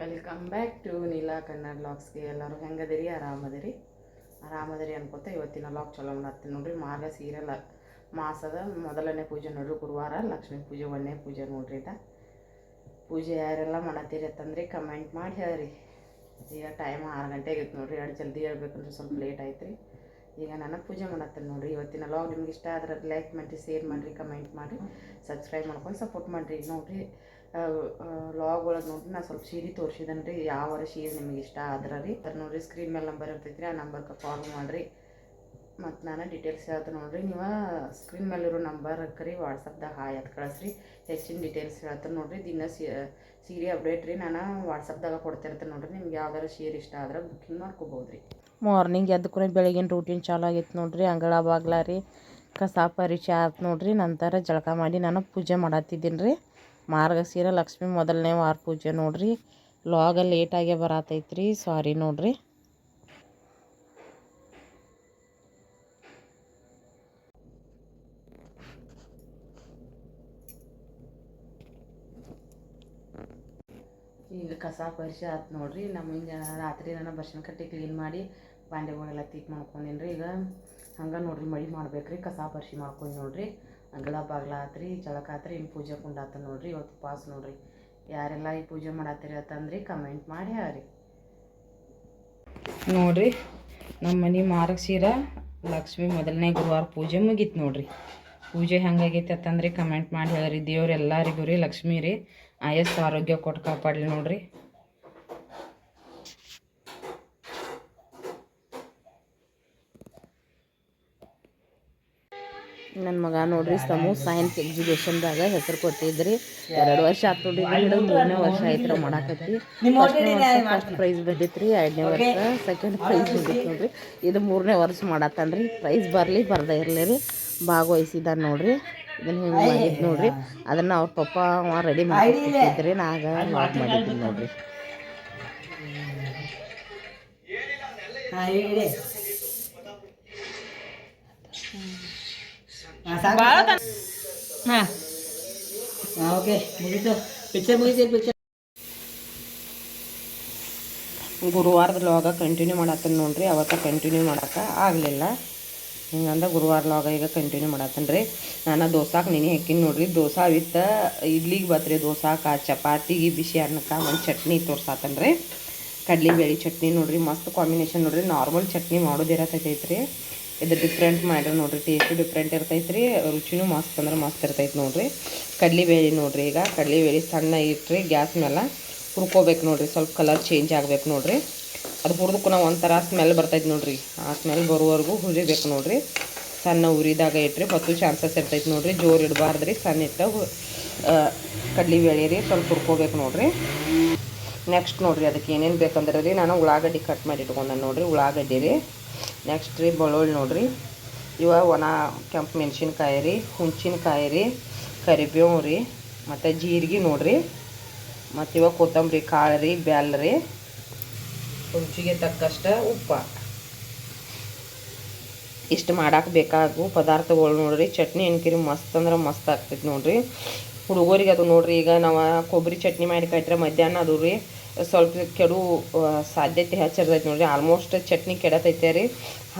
Welcome back to Neela Kannada ಲಾಗ್ಸ್ಗೆ ಎಲ್ಲರೂ ಹೆಂಗದಿರಿ? ಆರಾಮದಿರಿ? ಆರಾಮದಿರಿ ಅನ್ಕೋತ ಇವತ್ತಿನ ಲಾಗ್ ಚಲೋ ಮಾಡತ್ತೀನಿ ನೋಡ್ರಿ. ಮಾರ್ಗ ಸೀರಿಯಲ್ ಮಾಸದ ಮೊದಲನೇ ಪೂಜೆ ನೋಡ್ರಿ, ಗುರುವಾರ ಲಕ್ಷ್ಮೀ ಪೂಜೆ, ಒಂದನೇ ಪೂಜೆ ನೋಡ್ರಿ ಇದ ಪೂಜೆ ಯಾರೆಲ್ಲ ಮಾಡತ್ತೀರಿ ಅಂತಂದ್ರಿ ಕಮೆಂಟ್ ಮಾಡಿ ಹೇಳ್ರಿ. ಈಗ ಟೈಮ್ ಆರು ಗಂಟೆ ಆಗೈತೆ ನೋಡ್ರಿ. ಎರಡು ಜಲ್ದಿ ಹೇಳ್ಬೇಕಂದ್ರೆ ಸ್ವಲ್ಪ ಲೇಟ್ ಆಯ್ತು ರೀ ಈಗ ನಾನು ಪೂಜೆ ಮಾಡತ್ತೇನೆ ನೋಡ್ರಿ. ಇವತ್ತಿನ ಲಾಗ್ ನಿಮ್ಗೆ ಇಷ್ಟ ಆದ್ರೆ ಲೈಕ್ ಮಾಡಿರಿ ಶೇರ್ ಮಾಡಿರಿ ಕಮೆಂಟ್ ಮಾಡಿರಿ ಸಬ್ಸ್ಕ್ರೈಬ್ ಮಾಡ್ಕೊಂಡು ಸಪೋರ್ಟ್ ಮಾಡಿರಿ ನೋಡ್ರಿ. ಲಾಗ್ ಒಳಗೆ ನೋಡ್ರಿ ನಾನು ಸ್ವಲ್ಪ ಸೀರೆ ತೋರಿಸಿದ್ದೇನೆ ರೀ. ಯಾವ ಸೀರೆ ನಿಮಗೆ ಇಷ್ಟ ಆದ್ರೆ ರೀ. ಅದ್ರ ನೋಡಿರಿ ಸ್ಕ್ರೀನ್ ಮೇಲೆ ನಂಬರ್ ಇರ್ತೈತಿ ರೀ ಆ ನಂಬರ್ಗೆ ಕಾಲ್ ಮಾಡಿರಿ. ಮತ್ತು ನಾನು ಡೀಟೇಲ್ಸ್ ಹೇಳ್ತೀನಿ ನೋಡಿರಿ. ನೀವು ಸ್ಕ್ರೀನ್ ಮೇಲಿರೋ ನಂಬರ್ ಕರಿ ವಾಟ್ಸಪ್ದಾಗ ಹಾಯ್ ಅಂತ ಕಳಿಸ್ರಿ. ಹೆಚ್ಚಿನ ಡೀಟೇಲ್ಸ್ ಹೇಳ್ತೀನಿ ನೋಡಿರಿ. ದಿನ ಸೀರೆ ಅಪ್ಡೇಟ್ ರೀ. ನಾನು ವಾಟ್ಸಪ್ದಾಗ ಕೊಡ್ತಿರ್ತೀನಿ ನೋಡಿರಿ. ನಿಮ್ಗೆ ಯಾವ್ದಾರು ಸೀರೆ ಇಷ್ಟ ಆದ್ರೆ ಬುಕ್ಕಿಂಗ್ ಮಾಡ್ಕೋಬೋದು ರೀ ಮಾರ್ನಿಂಗ್ ಎದ್ದು ಬೆಳಗಿನ ರೂಟೀನ್ ಚಾಲು ಆಗಿತ್ತು ನೋಡಿರಿ. ಅಂಗಳ ಬಾಗ್ಲ ರೀ ಕಸ ಪರಿಚಯ ಆಯ್ತು ನೋಡಿರಿ. ನಂತರ ಜಳಕ ಮಾಡಿ ನಾನು ಪೂಜೆ ಮಾಡತ್ತಿದ್ದೀನಿ ರೀ. ಮಾರ್ಗಶಿರ ಲಕ್ಷ್ಮಿ ಮೊದಲನೇ ವಾರ ಪೂಜೆ ನೋಡ್ರಿ. ಲಾಗ ಲೇಟಾಗೆ ಬರತೈತ್ರಿ. ಸಾರಿ ನೋಡ್ರಿ. ಈಗ ಕಸ ಪರಿಚಯ ಆಯ್ತು ನೋಡ್ರಿ. ನಮ್ಮ ಹಿಂಗೆ ರಾತ್ರಿ ನಾನು ಬರ್ಶನ ಕಟ್ಟಿ ಕ್ಲೀನ್ ಮಾಡಿ ಬಾಂಡೆಗಳೆಲ್ಲ ತೀಕ್ ಮಾಡ್ಕೊಂಡೀನಿ ರೀ ಈಗ ಹಂಗೆ ನೋಡ್ರಿ ಮಡಿ ಮಾಡ್ಬೇಕ್ರಿ. ಕಸ ಪರಿಶಿ ಮಾಡ್ಕೊಂಡು ನೋಡ್ರಿ. ಅಂಗಳ ಬಾಗ್ಲ ಆತ್ರಿ ಜಳಕ ಆತ್ರಿ, ಇನ್ನು ಪೂಜೆ ಕುಂಡಾತ ನೋಡ್ರಿ, ಇವತ್ತು ಉಪವಾಸ ನೋಡ್ರಿ. ಯಾರೆಲ್ಲ ಈ ಪೂಜೆ ಮಾಡತ್ತೀರಿ ಅಂತಂದ್ರಿ ಕಮೆಂಟ್ ಮಾಡಿ ಹೇಳ್ರಿ. ನೋಡ್ರಿ, ನಮ್ಮ ಮನೆ ಸೀರ ಲಕ್ಷ್ಮಿ ಮೊದಲನೇ ಗುರುವಾರ ಪೂಜೆ ಮುಗೀತು ನೋಡ್ರಿ. ಪೂಜೆ ಹೆಂಗಾಗೈತೆ ಅಂತಂದ್ರೆ ಕಮೆಂಟ್ ಮಾಡಿ ಹೇಳ್ರಿ. ದೇವ್ರು ಎಲ್ಲರಿಗೂ ರೀ ಲಕ್ಷ್ಮಿ ರೀ, ಆಯಸ್ಸು ಆರೋಗ್ಯ ಕೊಟ್ಟು ಕಾಪಾಡಲಿ ನೋಡ್ರಿ. ನನ್ನ ಮಗ ನೋಡ್ರಿ ಸಮೂಹ ಸೈನ್ಸ್ ಎಕ್ಸಿಬಿಷನ್ದಾಗ ಹೆಸರು ಕೊಟ್ಟಿದ್ರಿ. ಎರಡು ವರ್ಷ ಆತು ನೋಡ್ರಿ ಹಿಡಿದು ಮೂರನೇ ವರ್ಷ ಆಯ್ತು ಮಾಡಾಕತ್ತಿ. ಫಸ್ಟ್ ಪ್ರೈಸ್ ಬಂದಿತ್ತು ರೀ ಎರಡನೇ ವರ್ಷ ಸೆಕೆಂಡ್ ಪ್ರೈಸ್ ಬಂದಿತ್ತು ನೋಡ್ರಿ. ಇದು ಮೂರನೇ ವರ್ಷ ಮಾಡತ್ತನ್ರಿ ಪ್ರೈಸ್ ಬರಲಿ ಬರ್ದೇ ಇರಲಿ ರೀ ಭಾಗವಹಿಸಿದ ನೋಡ್ರಿ. ಇದನ್ನು ಹಿಂಗೆ ಮಾಡಿದ್ದು ನೋಡ್ರಿ. ಅದನ್ನು ಅವ್ರ ಪಪ್ಪ ಅವ ರೆಡಿ ಮಾಡಿದ್ರಿ ನಾಗ ಲಾಕ್ ಮಾಡಿದ್ದೀನಿ ನೋಡ್ರಿ. ಹಾಂ. ಓಕೆ ಮುಗೀತು. ಪಿಕ್ಚರ್ ಮುಗೀತು ಪಿಕ್ಚರ್ ಗುರುವಾರದ ಲೋಗ ಕಂಟಿನ್ಯೂ ಮಾಡತ್ತೇನೆ ನೋಡ್ರಿ. ಅವತ್ತ ಕಂಟಿನ್ಯೂ ಮಾಡಕ್ಕೆ ಆಗಲಿಲ್ಲ. ಹಿಂಗಂದ್ರೆ ಗುರುವಾರ ಲೋಗ ಈಗ ಕಂಟಿನ್ಯೂ ಮಾಡತ್ತೇನೆ ರೀ. ನಾನು ದೋಸಾಕ್ಕೆ ನೆನೆ ಹಾಕಿನಿ ನೋಡ್ರಿ. ದೋಸಾ ವಿತ್ತ ಇಡ್ಲಿಗೆ ಬತ್ರಿ. ದೋಸಾಕ ಚಪಾತಿಗೆ ಬಿಸಿ ಅನ್ನಕ್ಕೆ ಒಂದು ಚಟ್ನಿ ತೋರ್ಸಾತೇನೆ ರೀ. ಕಡ್ಲಿ ಬೇಳೆ ಚಟ್ನಿ ನೋಡ್ರಿ. ಮಸ್ತ್ ಕಾಂಬಿನೇಷನ್ ನೋಡ್ರಿ. ನಾರ್ಮಲ್ ಚಟ್ನಿ ಮಾಡೋದಿರತೈತೆ ರೀ ಇದು ಡಿಫ್ರೆಂಟ್ ಮಾಡ್ರಿ ನೋಡ್ರಿ ಟೇಸ್ಟು ಡಿಫ್ರೆಂಟ್ ಇರ್ತೈತೆ ರೀ ರುಚಿನೂ ಮಸ್ತ್ ಅಂದ್ರೆ ಮಸ್ತ್ ಇರ್ತೈತೆ ನೋಡ್ರಿ. ಕಡ್ಲಿ ಬೇಳೆ ನೋಡ್ರಿ ಈಗ. ಕಡ್ಲಿ ಬೇಳೆ ಸಣ್ಣ ಇಟ್ರಿ, ಗ್ಯಾಸ್ ಮೇಲೆ ಹುರ್ಕೋಬೇಕು ನೋಡ್ರಿ. ಸ್ವಲ್ಪ ಕಲರ್ ಚೇಂಜ್ ಆಗ್ಬೇಕು ನೋಡ್ರಿ. ಅದು ಹುರಿದಕ್ಕೂ ನಾವು ಒಂಥರ ಸ್ಮೆಲ್ ಬರ್ತೈತೆ ನೋಡ್ರಿ. ಆ ಸ್ಮೆಲ್ ಬರೋವರೆಗೂ ಹುರಿಬೇಕು ನೋಡ್ರಿ. ಸಣ್ಣ ಉರಿದಾಗ ಇಟ್ರಿ ಮತ್ತು ಚಾನ್ಸಸ್ ಇರ್ತೈತೆ ನೋಡ್ರಿ. ಜೋರು ಇಡಬಾರ್ದು ರೀ ಸಣ್ಣ ಇಟ್ಟ ಕಡ್ಲಿ ಬೇಳೆ ರೀ ಸ್ವಲ್ಪ ಹುರ್ಕೋಬೇಕು ನೋಡ್ರಿ. ನೆಕ್ಸ್ಟ್ ನೋಡ್ರಿ, ಅದಕ್ಕೆ ಏನೇನು ಬೇಕಂದ್ರೆ ರೀ ನಾನು ಉಳ್ಳಾಗಡ್ಡಿ ಕಟ್ ಮಾಡಿ ಇಟ್ಕೊಂಡೆ ನೋಡ್ರಿ. ಉಳ್ಳಾಗಡ್ಡಿ ರೀ. ನೆಕ್ಸ್ಟ್ ರೀ ಬೆಳ್ಳುಳ್ಳಿ ನೋಡ್ರಿ. ಇವ ಒಣ ಕೆಂಪು ಮೆಣಸಿನ್ಕಾಯಿ ರೀ ಹುಂಚಿನಕಾಯಿ ರೀ ಕರಿಬೇವು ರೀ, ಮತ್ತು ಜೀರಿಗೆ ನೋಡ್ರಿ. ಮತ್ತು ಇವ ಕೊತ್ತಂಬರಿ, ಕಾಳು ರೀ ಬೆಲ್ಲ ರೀ. ರುಚಿಗೆ ತಕ್ಕಷ್ಟ ಉಪ್ಪ. ಇಷ್ಟು ಮಾಡಕ್ಕೆ ಬೇಕಾಗು ಪದಾರ್ಥಗಳು ನೋಡ್ರಿ. ಚಟ್ನಿ ಎಣ್ಕಿರಿ ಮಸ್ತ್ ಅಂದ್ರೆ ಮಸ್ತ್ ಆಗ್ತೈತಿ ನೋಡ್ರಿ. ಹುಡುಗರಿಗೆ ಅದು ನೋಡ್ರಿ, ಈಗ ನಾವು ಕೊಬ್ಬರಿ ಚಟ್ನಿ ಮಾಡಿ ಕಟ್ರೆ ಮಧ್ಯಾಹ್ನ ಅದು ರೀ. ಸ್ವಲ್ಪ ಕೆಡು ಸಾಧ್ಯತೆ ಹೆಚ್ಚಿರ್ತೈತೆ ನೋಡಿರಿ. ಆಲ್ಮೋಸ್ಟ್ ಚಟ್ನಿ ಕೆಡತೈತೆ ರೀ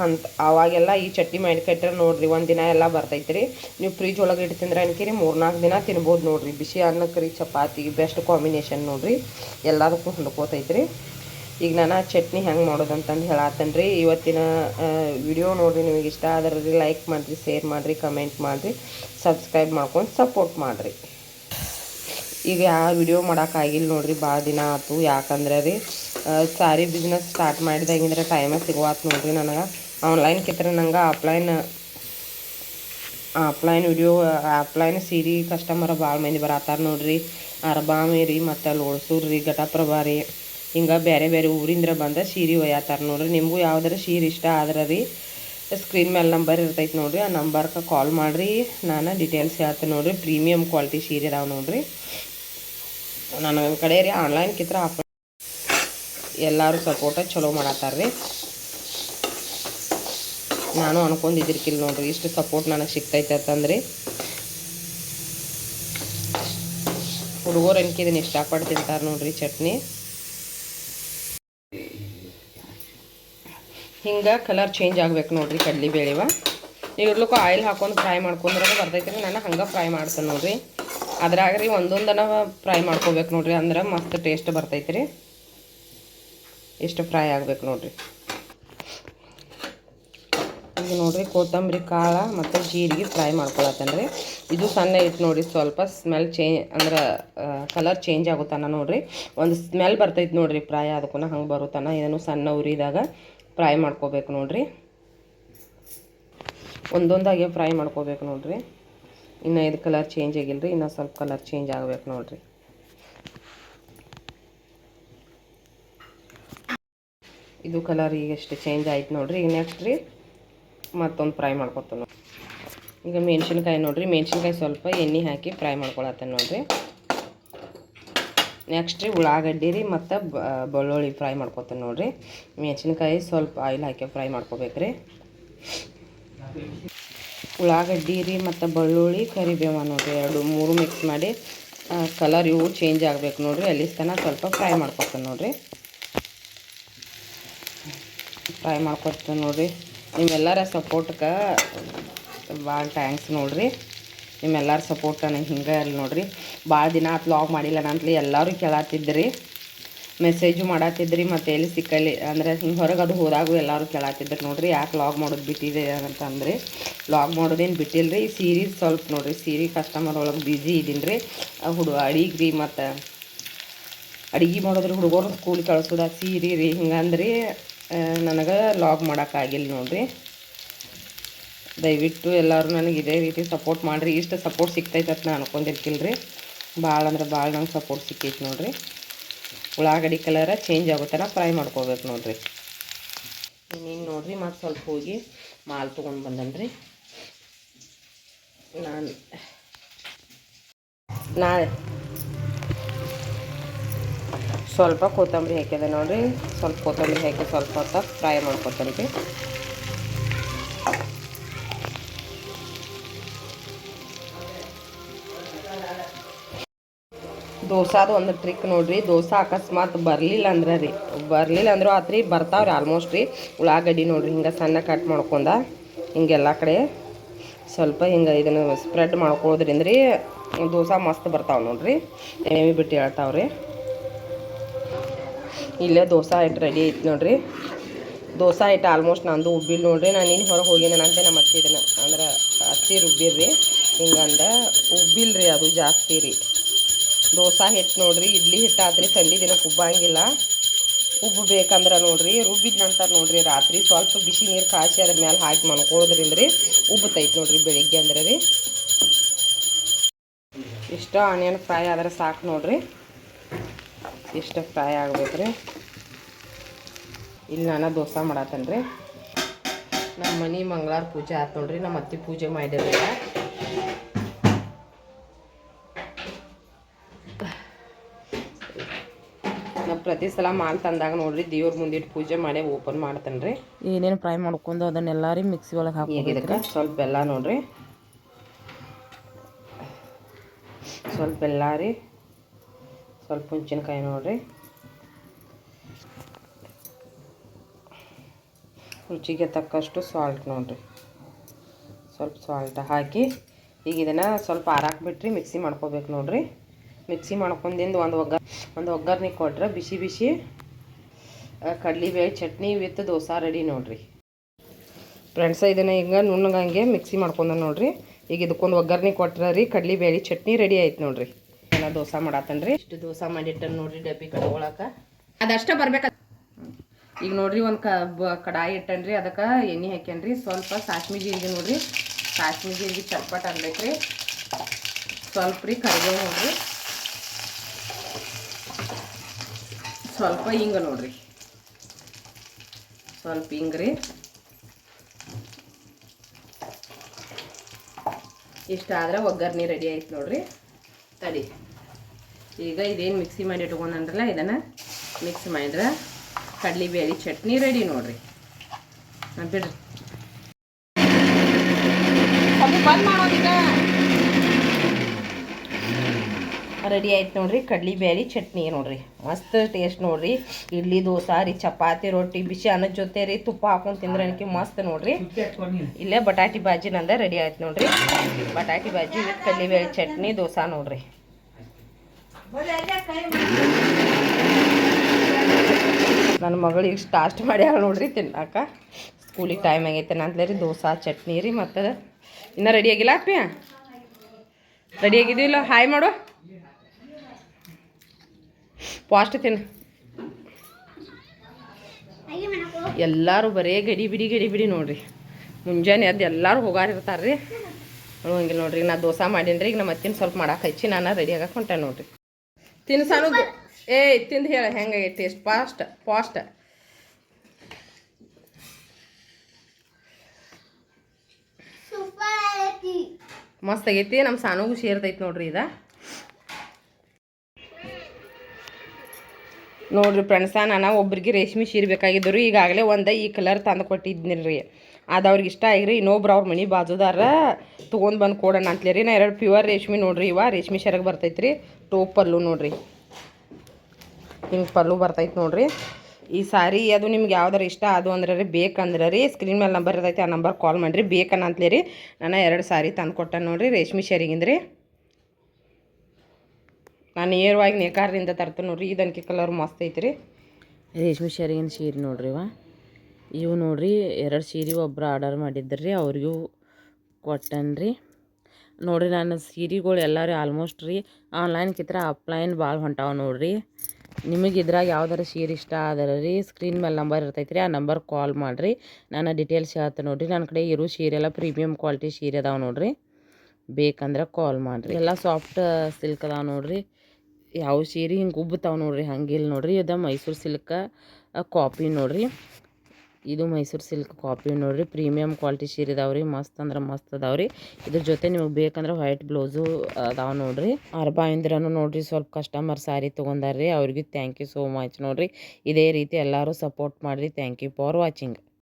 ಅಂತ ಅವಾಗೆಲ್ಲ ಈ ಚಟ್ನಿ ಮಾಡಿ ನೋಡಿರಿ ನೋಡ್ರಿ ಒಂದು ದಿನ ಎಲ್ಲ ಬರ್ತೈತೆ ರೀ ನೀವು ಫ್ರಿಜ್ ಒಳಗೆ ಇಟ್ಟು ತಿಂದ್ರೆ ಅನ್ಕಿರಿ ಮೂರ್ನಾಲ್ಕು ದಿನ ತಿನ್ಬೋದು ನೋಡಿರಿ. ಬಿಸಿ ಅನ್ನಕ್ಕೆ ರೀ, ಚಪಾತಿ ಬೆಸ್ಟ್ ಕಾಂಬಿನೇಷನ್ ನೋಡಿರಿ. ಎಲ್ಲದಕ್ಕೂ ಹೊಂದ್ಕೋತೈತೆ ರೀ ಈಗ ನಾನು ಚಟ್ನಿ ಹೆಂಗೆ ಮಾಡೋದು ಅಂತಂದು ಹೇಳತ್ತೇನೆ ರೀ ಇವತ್ತಿನ ವಿಡಿಯೋ ನೋಡಿರಿ, ನಿಮಗೆ ಇಷ್ಟ ಆದ್ರೆ ಲೈಕ್ ಮಾಡಿರಿ ಶೇರ್ ಮಾಡಿರಿ ಕಮೆಂಟ್ ಮಾಡಿರಿ. ಸಬ್ಸ್ಕ್ರೈಬ್ ಮಾಡ್ಕೊಂಡು ಸಪೋರ್ಟ್ ಮಾಡಿರಿ. ಈಗ ಯಾವ ವಿಡಿಯೋ ಮಾಡೋಕ್ಕಾಗಿಲ್ಲ ನೋಡಿರಿ ಭಾಳ ದಿನ ಆಯ್ತು ಯಾಕಂದ್ರೆ ರೀ ಸಾರಿ ಬಿಸ್ನೆಸ್ ಸ್ಟಾರ್ಟ್ ಮಾಡಿದಾಗಿಂದ್ರೆ ಟೈಮೇ ಸಿಗುವಾತು ನೋಡಿರಿ ನನಗೆ. ಆನ್ಲೈನ್ ಕಿತ್ರೆ ನಂಗೆ ಆಫ್ಲೈನ್ ಆಫ್ಲೈನ್ ವಿಡಿಯೋ ಆಫ್ಲೈನ್ ಸೀರೆ ಕಸ್ಟಮರ್ ಭಾಳ ಮಂದಿ ಬರತ್ತಾರ ನೋಡ್ರಿ. ಅರ್ಬಾಮಿ ರೀ, ಮತ್ತು ಅಲ್ಲಿ ಓಳ್ಸೂರು ರೀ, ಘಟಪ್ರಭಾ ರೀ. ಹಿಂಗೆ ಬೇರೆ ಬೇರೆ ಊರಿಂದ ಬಂದ ಸೀರೆ ಒಯ್ಯತ್ತಾರ ನೋಡ್ರಿ. ನಿಮಗೂ ಯಾವ್ದಾರ ಸೀರೆ ಇಷ್ಟ ಆದ್ರೆ ರೀ ಸ್ಕ್ರೀನ್ ಮೇಲೆ ನಂಬರ್ ಇರ್ತೈತೆ ನೋಡ್ರಿ. ಆ ನಂಬರ್ಗೆ ಕಾಲ್ ಮಾಡಿರಿ. ನಾನು ಡೀಟೇಲ್ಸ್ ಹೇಳ್ತೇನೆ ನೋಡ್ರಿ. ಪ್ರೀಮಿಯಮ್ ಕ್ವಾಲಿಟಿ ಸೀರೆ ಇದಾವೆ ನೋಡ್ರಿ. ನಾನು ಕಡೆ ರೀ ಆನ್ಲೈನ್ ಕಿತ್ರ ಹಾಕೋ ಎಲ್ಲರೂ ಸಪೋರ್ಟ ಚಲೋ ಮಾಡತ್ತಾರ ರೀ. ನಾನು ಅನ್ಕೊಂಡಿದ್ದಿರ್ಕಿಲ್ಲ ನೋಡ್ರಿ, ಇಷ್ಟು ಸಪೋರ್ಟ್ ನನಗೆ ಸಿಗ್ತೈತೆ ಅಂತಂದ್ರಿ. ಹುಡುಗರು ಎನ್ಕಿದ್ದೀನಿ ಇಷ್ಟಪಟ್ಟು ತಿಂತಾರೆ ನೋಡ್ರಿ ಚಟ್ನಿ. ಹಿಂಗೆ ಕಲರ್ ಚೇಂಜ್ ಆಗ್ಬೇಕು ನೋಡ್ರಿ ಕಡ್ಲಿ ಬೇಳೆವ. ಈಗ ಆಯಿಲ್ ಹಾಕೊಂಡು ಫ್ರೈ ಮಾಡ್ಕೊಂಡ್ರೆ ಬರ್ತೈತೆ ನಾನು ಹಂಗೆ ಫ್ರೈ ಮಾಡ್ತೇನೆ ನೋಡ್ರಿ. ಅದ್ರಾಗ ರೀ ಒಂದೊಂದನ ಫ್ರೈ ಮಾಡ್ಕೋಬೇಕು ನೋಡ್ರಿ ಅಂದ್ರೆ ಮಸ್ತ್ ಟೇಸ್ಟ್ ಬರ್ತೈತೆ ರೀ ಎಷ್ಟು ಫ್ರೈ ಆಗ್ಬೇಕು ನೋಡ್ರಿ. ಈಗ ನೋಡ್ರಿ ಕೊತ್ತಂಬರಿ, ಕಾಳ ಮತ್ತು ಜೀರಿಗೆ ಫ್ರೈ ಮಾಡ್ಕೊಳತ್ತೇನೆ ರೀ ಇದು ಸಣ್ಣ ಇಟ್ಟು ನೋಡ್ರಿ, ಸ್ವಲ್ಪ ಸ್ಮೆಲ್ ಚೇಂಜ್ ಅಂದ್ರೆ ಕಲರ್ ಚೇಂಜ್ ಆಗುತ್ತಾನ ನೋಡ್ರಿ. ಒಂದು ಸ್ಮೆಲ್ ಬರ್ತೈತೆ ನೋಡ್ರಿ ಫ್ರೈ ಅದಕ್ಕೂ ಹಂಗೆ ಬರುತ್ತಾನ ಇದನ್ನು ಸಣ್ಣ ಉರಿದಾಗ ಫ್ರೈ ಮಾಡ್ಕೋಬೇಕು ನೋಡ್ರಿ. ಒಂದೊಂದಾಗೆ ಫ್ರೈ ಮಾಡ್ಕೋಬೇಕು ನೋಡ್ರಿ. ಇನ್ನು ಇದು ಕಲರ್ ಚೇಂಜ್ ಆಗಿಲ್ಲ ರೀ ಇನ್ನೂ ಸ್ವಲ್ಪ ಕಲರ್ ಚೇಂಜ್ ಆಗಬೇಕು ನೋಡಿರಿ. ಇದು ಕಲರ್ ಈಗ ಎಷ್ಟು ಚೇಂಜ್ ಆಯ್ತು ನೋಡಿರಿ. ಈಗ ನೆಕ್ಸ್ಟ್ ರೀ ಮತ್ತೊಂದು ಫ್ರೈ ಮಾಡ್ಕೊತಾನೆ ಈಗ ಮೆಣಸಿನ್ಕಾಯಿ ನೋಡ್ರಿ, ಮೆಣಸಿನ್ಕಾಯಿ ಸ್ವಲ್ಪ ಎಣ್ಣೆ ಹಾಕಿ ಫ್ರೈ ಮಾಡ್ಕೊಳತ್ತೇನೆ ನೋಡಿರಿ. ನೆಕ್ಸ್ಟ್ ರೀ ಉಳ್ಳಾಗಡ್ಡಿ ರೀ ಮತ್ತು ಬೆಳ್ಳುಳ್ಳಿ ಫ್ರೈ ಮಾಡ್ಕೊತೇನೆ ನೋಡಿರಿ. ಮೆಣಸಿನ್ಕಾಯಿ ಸ್ವಲ್ಪ ಆಯಿಲ್ ಹಾಕಿ ಫ್ರೈ ಮಾಡ್ಕೋಬೇಕ್ರಿ. ಉಳ್ಳಾಗಡ್ಡಿ ರೀ ಮತ್ತು ಬೆಳ್ಳುಳ್ಳಿ, ಕರಿಬೇವ ನೋಡಿರಿ ಎರಡು ಮೂರು ಮಿಕ್ಸ್ ಮಾಡಿ ಕಲರ್ ಇವು ಚೇಂಜ್ ಆಗಬೇಕು ನೋಡಿರಿ. ಅಲ್ಲಿ ತನಕ ಸ್ವಲ್ಪ ಫ್ರೈ ಮಾಡ್ಕೊತೇನೆ ನೋಡಿರಿ. ಫ್ರೈ ಮಾಡ್ಕೊತೇನೆ ನೋಡಿರಿ. ನಿಮ್ಮೆಲ್ಲರ ಸಪೋರ್ಟ್ಗೆ ಭಾಳ ಥ್ಯಾಂಕ್ಸ್ ನೋಡಿರಿ. ನಿಮ್ಮೆಲ್ಲರ ಸಪೋರ್ಟ್ ನನಗೆ ಹಿಂಗೆ ಇರಲಿ ನೋಡಿರಿ. ಭಾಳ ದಿನ ಆತ್ ಲಾಗ್ ಮಾಡಿಲ್ಲ ನಂತಲಿ ಎಲ್ಲರೂ ಕೇಳತ್ತಿದ್ರಿ ಮೆಸೇಜು ಮಾಡತ್ತಿದ್ರಿ ಮತ್ತು ಎಲ್ಲಿ ಸಿಕ್ಕಲ್ಲಿ? ಅಂದ್ರೆ ಹಿಂಗೆ ಹೊರಗೆ ಅದು ಹೋದಾಗೂ ಎಲ್ಲರೂ ಕೇಳತ್ತಿದ್ರು ನೋಡ್ರಿ, ಯಾಕೆ ಲಾಗ್ ಮಾಡೋದು ಬಿಟ್ಟಿದೆ ಅಂತಂದ್ರೆ ಲಾಗ್ ಮಾಡೋದೇನು ಬಿಟ್ಟಿಲ್ಲ ರೀ ಸೀರೀಸ್ ಸ್ವಲ್ಪ ನೋಡಿರಿ ಸೀರೆ ಕಸ್ಟಮರ್ ಒಳಗೆ ಬ್ಯುಸಿ ಇದ್ದೀನಿ ರೀ. ಹುಡು, ಅಡಿಗೆ ರೀ ಮತ್ತು ಅಡುಗೆ ಮಾಡೋದ್ರಿ ಹುಡುಗರು ಸ್ಕೂಲ್ ಕಳ್ಸೋದ ಸೀರೆ ರೀ, ಹಿಂಗಂದ್ರಿ ನನಗೆ ಲಾಗ್ ಮಾಡೋಕ್ಕಾಗಿಲ್ಲ ನೋಡ್ರಿ. ದಯವಿಟ್ಟು ಎಲ್ಲರೂ ನನಗೆ ಇದೇ ರೀತಿ ಸಪೋರ್ಟ್ ಮಾಡಿರಿ, ಇಷ್ಟು ಸಪೋರ್ಟ್ ಸಿಗ್ತೈತೆ ಅಂತ ನಾನು ಅನ್ಕೊಂಡಿರ್ಕಿಲ್ಲ ರೀ ಭಾಳ ಅಂದ್ರೆ ಭಾಳ ನಂಗೆ ಸಪೋರ್ಟ್ ಸಿಕ್ಕೈತೆ ನೋಡ್ರಿ. ಉಳ್ಳಾಗಡ್ಡಿ ಕಲರ ಚೇಂಜ್ ಆಗುತ್ತನ ಫ್ರೈ ಮಾಡ್ಕೋಬೇಕು ನೋಡ್ರಿ. ಇನ್ನೇನು ನೋಡ್ರಿ, ಮತ್ತು ಸ್ವಲ್ಪ ಹೋಗಿ ಮಾಲ್ ತೊಗೊಂಡು ಬಂದನ್ರಿ. ನಾನು ನಾ ಸ್ವಲ್ಪ ಕೊತ್ತಂಬರಿ ಹಾಕಿದೆ ನೋಡ್ರಿ. ಸ್ವಲ್ಪ ಕೊತ್ತಂಬರಿ ಹಾಕಿ ಸ್ವಲ್ಪ ಹೊತ್ತು ಫ್ರೈ ಮಾಡ್ಕೊತೇನೆ ರೀ ದೋಸಾದು ಒಂದು ಟ್ರಿಕ್ ನೋಡಿರಿ. ದೋಸೆ ಅಕಸ್ಮಾತ್ ಬರಲಿಲ್ಲ ಅಂದ್ರೆ ರೀ. ಬರಲಿಲ್ಲ ಅಂದ್ರೂ ಆತ್ರಿ ಬರ್ತಾವ್ರಿ ಆಲ್ಮೋಸ್ಟ್ ರೀ. ಉಳ್ಳಾಗಡ್ಡಿ ನೋಡಿರಿ, ಹಿಂಗೆ ಸಣ್ಣ ಕಟ್ ಮಾಡ್ಕೊಂಡ. ಹಿಂಗೆಲ್ಲ ಕಡೆ ಸ್ವಲ್ಪ ಹಿಂಗೆ ಇದನ್ನು ಸ್ಪ್ರೆಡ್ ಮಾಡ್ಕೊಳ್ಳೋದ್ರಿಂದ ರೀ ದೋಸೆ ಮಸ್ತ್ ಬರ್ತಾವೆ ನೋಡಿರಿ. ನೇಮಿ ಬಿಟ್ಟು ಹೇಳ್ತಾವ್ರಿ ಇಲ್ಲೇ ದೋಸೆ ಹಿಟ್ಟು ರೆಡಿ ಐತಿ ನೋಡಿರಿ. ದೋಸೆ ಹಿಟ್ಟು ಆಲ್ಮೋಸ್ಟ್ ನಂದು ಉಬ್ಬಿಲ್ಲ ನೋಡಿರಿ. ನಾನು ಇನ್ನು ಹೊರಗೆ ಹೋಗಿನ ನಮ್ಮ ಅತ್ತಿ ಇದನ್ನು. ಅಂದ್ರೆ ಅತ್ತಿ ರುಬ್ಬಿರ್ರಿ. ಹಿಂಗಂದ ಉಬ್ಬಿಲ್ಲ ರೀ ಅದು ಜಾಸ್ತಿ ರೀ. ದೋಸೆ ಹಿಟ್ಟು ನೋಡ್ರಿ, ಇಡ್ಲಿ ಹಿಟ್ಟು ಆತ್ರಿ ಸಂಡಿ ದಿನಕ್ಕೆ ಉಬ್ಬಂಗಿಲ್ಲ ಉಬ್ಬು ಬೇಕಂದ್ರೆ ನೋಡ್ರಿ, ರುಬ್ಬಿದ ನಂತರ ನೋಡ್ರಿ ರಾತ್ರಿ ಸ್ವಲ್ಪ ಬಿಸಿ ನೀರು ಕಾಯಿಸಿ ಅದ್ರ ಮೇಲೆ ಹಾಕಿ ಮನ್ಕೊಳ್ಳೋದ್ರಿಂದ ರೀ ಉಬ್ಬತೈತೆ ನೋಡ್ರಿ ಬೆಳಿಗ್ಗೆ ಅಂದ್ರೆ ರೀ. ಇಷ್ಟ ಆನಿಯನ್ ಫ್ರೈ ಆದ್ರೆ ಸಾಕು ನೋಡ್ರಿ. ಇಷ್ಟು ಫ್ರೈ ಆಗ್ಬೇಕ್ರಿ ಇಲ್ಲಿ ನಾನು ದೋಸೆ ಮಾಡತ್ತೇನೆ ರೀ ನಮ್ಮ ಮನೆ ಮಂಗಳಾರ ಪೂಜೆ ಆಯ್ತು ನೋಡ್ರಿ ನಮ್ಮ ಅತ್ತಿ ಪೂಜೆ ಮಾಡಿರಲಿಲ್ಲ. ಪ್ರತಿ ಸಲ ಮಾಲ್ ತಂದಾಗ ನೋಡ್ರಿ ದೇವ್ರ ಮುಂದಿಟ್ಟು ಪೂಜೆ ಮಾಡಿ ಓಪನ್ ಮಾಡ್ತೇನೆ ರೀ ಏನೇನು ಫ್ರೈ ಮಾಡ್ಕೊಂಡು ಅದನ್ನೆಲ್ಲ ರೀ ಮಿಕ್ಸಿ ಒಳಗೆ ಇದಕ್ಕೆ ಸ್ವಲ್ಪ ಬೆಲ್ಲ ನೋಡ್ರಿ. ಸ್ವಲ್ಪ ಬೆಲ್ಲ ರೀ ಸ್ವಲ್ಪ ಹುಂಚಿನಕಾಯಿ ನೋಡ್ರಿ. ರುಚಿಗೆ ತಕ್ಕಷ್ಟು ಸಾಲ್ಟ್ ನೋಡ್ರಿ. ಸ್ವಲ್ಪ ಸಾಲ್ಟ್ ಹಾಕಿ ಈಗ ಇದನ್ನು ಸ್ವಲ್ಪ ಆರಾಕ್ಬಿಟ್ರಿ ಮಿಕ್ಸಿ ಮಾಡ್ಕೋಬೇಕು ನೋಡ್ರಿ. ಮಿಕ್ಸಿ ಮಾಡ್ಕೊಂಡಿಂದು ಒಂದು ಒಗ್ಗ ಒಂದು ಒಗ್ಗರ್ನಿ ಕೊಟ್ರೆ ಬಿಸಿ ಬಿಸಿ ಕಡ್ಲಿಬೇಳೆ ಚಟ್ನಿ ವಿತ್ ದೋಸೆ ರೆಡಿ ನೋಡಿರಿ. ಫ್ರೆಂಡ್ಸ ಇದನ್ನು ಈಗ ನುಣ್ಣಗಂಗೆ ಮಿಕ್ಸಿ ಮಾಡ್ಕೊಂಡ ನೋಡ್ರಿ. ಈಗ ಇದಕ್ಕೊಂದು ಒಗ್ಗರ್ನಿ ಕೊಟ್ರೆ ರೀ ಕಡ್ಲಿ ಬೇಳೆ ಚಟ್ನಿ ರೆಡಿ ಆಯ್ತು ನೋಡ್ರಿ. ಎಲ್ಲ ದೋಸೆ ಮಾಡತ್ತೇನೆ ರೀ ಇಷ್ಟು ದೋಸೆ ಮಾಡಿಟ್ಟನ್ ನೋಡ್ರಿ ಡಬ್ಬಿ ಕಟ್ಕೊಳಕ. ಅದಷ್ಟೇ ಬರ್ಬೇಕ. ಈಗ ನೋಡ್ರಿ ಒಂದು ಕಡಾಯಿ ಇಟ್ಟನ್ರಿ ಅದಕ್ಕೆ ಎಣ್ಣೆ ಹಾಕ್ಯನ್ರಿ. ಸ್ವಲ್ಪ ಸಾಸ್ಮಿ ಜೀರಿಗೆ ನೋಡ್ರಿ. ಸಾಸ್ಮಿ ಜೀರಿಗೆ ಚಟ್ಪಟ್ ಅನ್ಬೇಕ್ರಿ ಸ್ವಲ್ಪ ರೀ ಕರಿಬೇವು ನೋಡ್ರಿ. ಸ್ವಲ್ಪ ಹಿಂಗ ನೋಡ್ರಿ. ಸ್ವಲ್ಪ ಹಿಂಗ್ರಿ. ಇಷ್ಟ ಆದ್ರೆ ಒಗ್ಗರಣಿ ರೆಡಿ ಆಯ್ತು ನೋಡ್ರಿ. ತಡಿ. ಈಗ ಇದೇನು ಮಿಕ್ಸಿ ಮಾಡಿ ಇಟ್ಕೊಂಡ್ರಲ್ಲ ಇದನ್ನು ಮಿಕ್ಸ್ ಮಾಡಿದ್ರೆ ಕಡ್ಲಿ ಬೇಳೆ ಚಟ್ನಿ ರೆಡಿ ನೋಡ್ರಿ. ಬಿಡ್ರಿ. ಬಂದ್ ಮಾಡೋದೀಗ ರೆಡಿ ಆಯ್ತು ನೋಡ್ರಿ. ಕಡ್ಲಿ ಬೇಳೆ, ಚಟ್ನಿ ನೋಡ್ರಿ. ಮಸ್ತ್ ಟೇಸ್ಟ್ ನೋಡ್ರಿ. ಇಡ್ಲಿ, ದೋಸೆ, ರೀ ಚಪಾತಿ, ರೊಟ್ಟಿ, ಬಿಸಿ ಅನ್ನದ ಜೊತೆ ರೀ. ತುಪ್ಪ ಹಾಕೊಂಡು ತಿಂದ್ರೆ ಅನ್ಕಿ ಮಸ್ತ್ ನೋಡ್ರಿ. ಇಲ್ಲೇ ಬಟಾಟಿ ಬಾಜಿ ನಂದ ರೆಡಿ ಆಯ್ತು ನೋಡ್ರಿ. ಬಟಾಟಿ ಬಾಜಿ ಕಡ್ಲಿ ಬೇಳೆ, ಚಟ್ನಿ, ದೋಸೆ ನೋಡ್ರಿ. ನನ್ನ ಮಗಳಿಗೆ ಸ್ಟಾಸ್ಟ್ ಮಾಡ್ಯಾಳ ನೋಡ್ರಿ ತಿನ್ನಾಕ. ಸ್ಕೂಲಿಗೆ ಟೈಮ್ ಆಗೈತೆ ನಂತಲೇ ರೀ. ದೋಸೆ, ಚಟ್ನಿ ರೀ ಮತ್ತು ಇನ್ನೂ ರೆಡಿ ಆಗಿಲ್ಲ ಅಪ್ಪಿಯ ರೆಡಿ ಆಗಿದ್ದಿಲ್ಲ ಹಾಯ್ ಮಾಡು. ಫಾಸ್ಟ್ ತಿನ್ ಎಲ್ಲರೂ ಬರೇ ಗಡಿ ಬಿಡಿ ಗಡಿ ಬಿಡಿ ನೋಡ್ರಿ. ಮುಂಜಾನೆ ಅದು ಎಲ್ಲರೂ ಹೋಗಾರಿರ್ತಾರೆ ರೀ ಹಂಗಿಲ್ಲ ನೋಡ್ರಿ. ನಾ ದೋಸೆ ಮಾಡೀನಿ ರೀ ಈಗ ನಮ್ಮ ಅತ್ತಿನ ಸ್ವಲ್ಪ ಮಾಡಕ್ಕೆ ಹಚ್ಚಿ ನಾನು ರೆಡಿ ಆಗಕ್ಕೆ ಹೊಂಟೆ ನೋಡ್ರಿ. ತಿನ್ಸಾನು ಏ ತಿಂದು ಹೇಳ ಹೆಂಗಾಗೈತಿ ಟೇಸ್ಟ್ ಪಾಸ್ಟ್ ಫಾಸ್ಟ್ ಮಸ್ತ್ ಆಗೈತಿ. ನಮ್ಮ ಸಾನುಗೂ ಸೇರ್ತೈತಿ ನೋಡ್ರಿ ಇದ. ನೋಡ್ರಿ ಫ್ರೆಂಡ್ಸ, ನಾನು ಒಬ್ರಿಗೆ ರೇಷ್ಮೆ ಸೀರೆ ಬೇಕಾಗಿದ್ದರು ಈಗಾಗಲೇ ಒಂದು ಈ ಕಲರ್ ತಂದು ಕೊಟ್ಟಿದ್ನಿ ರೀ ಅದು ಅವ್ರಿಗೆ ಇಷ್ಟ ಆಗಿರಿ, ಇನ್ನೊಬ್ರು ಅವ್ರ ಮನೆ ಬಾಜುದಾರ ತೊಗೊಂಡು ಬಂದು ಕೊಡೋಣ ಅಂತಲೇ ರೀ, ನಾ ಎರಡು ಪ್ಯೂರ್ ರೇಷ್ಮೆ ನೋಡ್ರಿ, ಇವ ರೇಷ್ಮೆ ಶರಗ್ ಬರ್ತೈತೆ ರೀ ಟೋಪ್ ಪಲ್ಲು ನೋಡ್ರಿ. ಹಿಂಗೆ ಪಲ್ಲು ಬರ್ತೈತೆ ನೋಡ್ರಿ. ಈ ಸಾರಿ ಅದು ನಿಮ್ಗೆ ಯಾವ್ದಾರು ಇಷ್ಟ ಅದು ಅಂದ್ರೆ ರೀ, ಬೇಕಂದ್ರೆ ರೀ ಸ್ಕ್ರೀನ್ ಮೇಲೆ ನಂಬರ್ ಇರ್ತೈತೆ, ಆ ನಂಬರ್ ಕಾಲ್ ಮಾಡಿರಿ ಬೇಕನ್ನ ಅಂತಲೇ ರೀ, ನಾನು ಎರಡು ಸಾರಿ ತಂದು ಕೊಟ್ಟೆ ನೋಡ್ರಿ, ರೇಷ್ಮೆ ಶೇರಿಗಿಂದ ರೀ ನಾನು ನೇರವಾಗಿ ನೇಕಾರದಿಂದ ತರ್ತೇನೆ ನೋಡ್ರಿ. ಇದನ್ಕೆ ಕಲರ್ ಮಸ್ತ್ ಐತಿ ರೀ ರೇಷ್ಮೆ ಶೇರಿಗಿನ ಸೀರೆ ನೋಡ್ರಿ ಇವ. ಇವು ನೋಡ್ರಿ ಎರಡು ಸೀರೆ ಒಬ್ಬರು ಆರ್ಡರ್ ಮಾಡಿದ್ರಿ ರೀ, ಅವ್ರಿಗೂ ಕೊಟ್ಟನ್ರಿ ನೋಡ್ರಿ ನಾನು ಸೀರೆಗಳು ಎಲ್ಲರೂ ಆಲ್ಮೋಸ್ಟ್ ರೀ ಆನ್ಲೈನ್ ಕಿತ್ರ ಆಫ್ಲೈನ್ ಭಾಳ ಹೊಂಟಾವ ನೋಡ್ರಿ. ನಿಮಗೆ ಇದ್ರಾಗ ಯಾವ್ದಾರ ಸೀರೆ ಇಷ್ಟ ಆದ್ರೆ ರೀ ಸ್ಕ್ರೀನ್ ಮೇಲೆ ನಂಬರ್ ಇರ್ತೈತೆ ರೀ ಆ ನಂಬರ್ ಕಾಲ್ ಮಾಡಿರಿ. ನಾನು ಡೀಟೇಲ್ಸ್ ಹೇಳ್ತೆ ನೋಡ್ರಿ. ನನ್ನ ಕಡೆ ಇರೋ ಸೀರೆ ಎಲ್ಲ ಪ್ರೀಮಿಯಮ್ ಕ್ವಾಲಿಟಿ ಸೀರೆ ಅದಾವೆ ನೋಡ್ರಿ. ಬೇಕಂದ್ರೆ ಕಾಲ್ ಮಾಡಿರಿ. ಎಲ್ಲ ಸಾಫ್ಟ್ ಸಿಲ್ಕ್ ಅದಾವೆ ನೋಡಿರಿ. ಯಾವ ಸೀರೆ ಹಿಂಗೆ ಉಬ್ಬುತ್ತಾವೆ ನೋಡಿರಿ ಹಂಗಿಲ್ಲ ನೋಡಿರಿ. ಇದು ಮೈಸೂರು ಸಿಲ್ಕ್ ಕಾಪಿ ನೋಡಿರಿ. ಇದು ಮೈಸೂರು ಸಿಲ್ಕ್ ಕಾಪಿ ನೋಡಿರಿ. ಪ್ರೀಮಿಯಮ್ ಕ್ವಾಲಿಟಿ ಸೀರೆ ಇದಾವೆ ರೀ. ಮಸ್ತ್ ಅಂದ್ರೆ ಮಸ್ತ್ ಅದಾವೆ ರೀ. ಇದ್ರ ಜೊತೆ ನಿಮಗೆ ಬೇಕಂದ್ರೆ ವೈಟ್ ಬ್ಲೌಸು ಅದಾವೆ ನೋಡ್ರಿ. ಇಂದ್ರೂ ನೋಡಿರಿ, ಸ್ವಲ್ಪ ಕಸ್ಟಮರ್ ಸಾರಿ ತೊಗೊಂಡಾರ್ರಿ. ಅವ್ರಿಗೆ ಥ್ಯಾಂಕ್ ಯು ಸೋ ಮಚ್ ನೋಡಿರಿ. ಇದೇ ರೀತಿ ಎಲ್ಲರೂ ಸಪೋರ್ಟ್ ಮಾಡಿರಿ. Thank you for watching